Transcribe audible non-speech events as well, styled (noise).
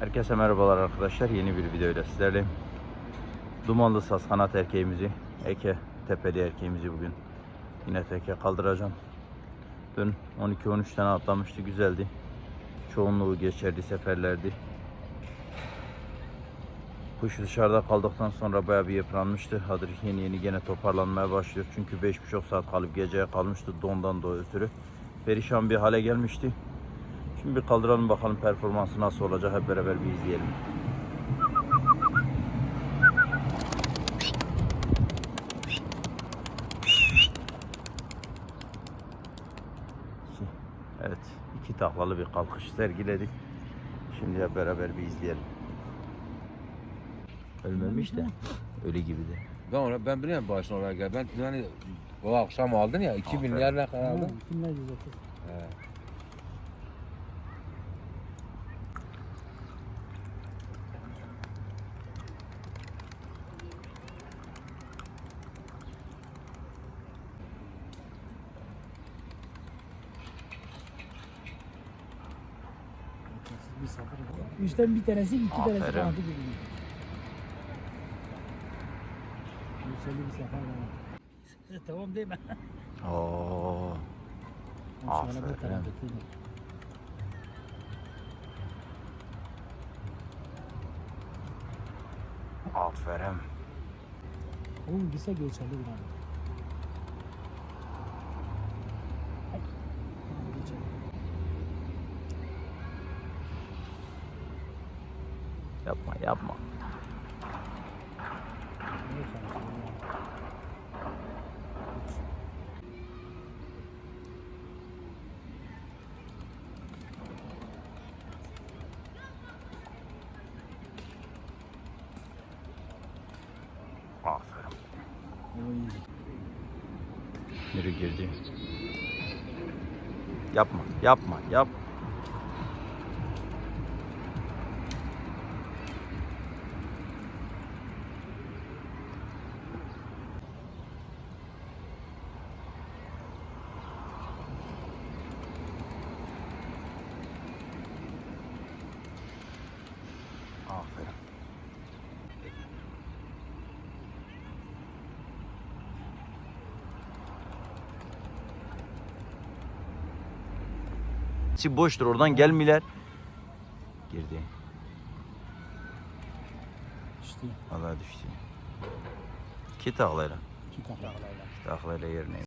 Herkese merhabalar arkadaşlar. Yeni bir video ile sizlerleyim. Dumanlı saz kanat erkeğimizi, eke tepeli erkeğimizi bugün yine teke kaldıracağım. Dün 12-13 tane atlamıştı. Güzeldi. Çoğunluğu geçerli seferlerdi. Kuş dışarıda kaldıktan sonra bayağı bir yıpranmıştı. Hadır yeni yeni gene toparlanmaya başlıyor. Çünkü 5,5 saat kalıp geceye kalmıştı dondan da ötürü. Perişan bir hale gelmişti. Şimdi bir kaldıralım bakalım performansı nasıl olacak hep beraber bir izleyelim. Evet, iki taklalı bir kalkış sergiledik. Şimdi hep beraber bir izleyelim. Ölmemiş de, ölü gibi de. Ben ona ben biliyorum başına oraya gel. Ben yani o akşam aldın ya 2000 Aferin. milyar ne kadar aldın? Kimler 130? He. Bir sefer. Üçten bir tanesi iki tanesi Aferin. kanadı gibi. Yükseli bir sefer daha. (laughs) tamam değil mi? Oo. Aferin. aferin. Oğlum gitse geçerli bir anda. Ay. Geçerli. Yapma, yapma. Aferin. Biri girdi. Yapma, yapma, yap. Aferin. İçi boştur oradan gelmiler. Girdi. İşte Vallahi düştü. İki taklayla. iki taklayla. İki taklayla yerine.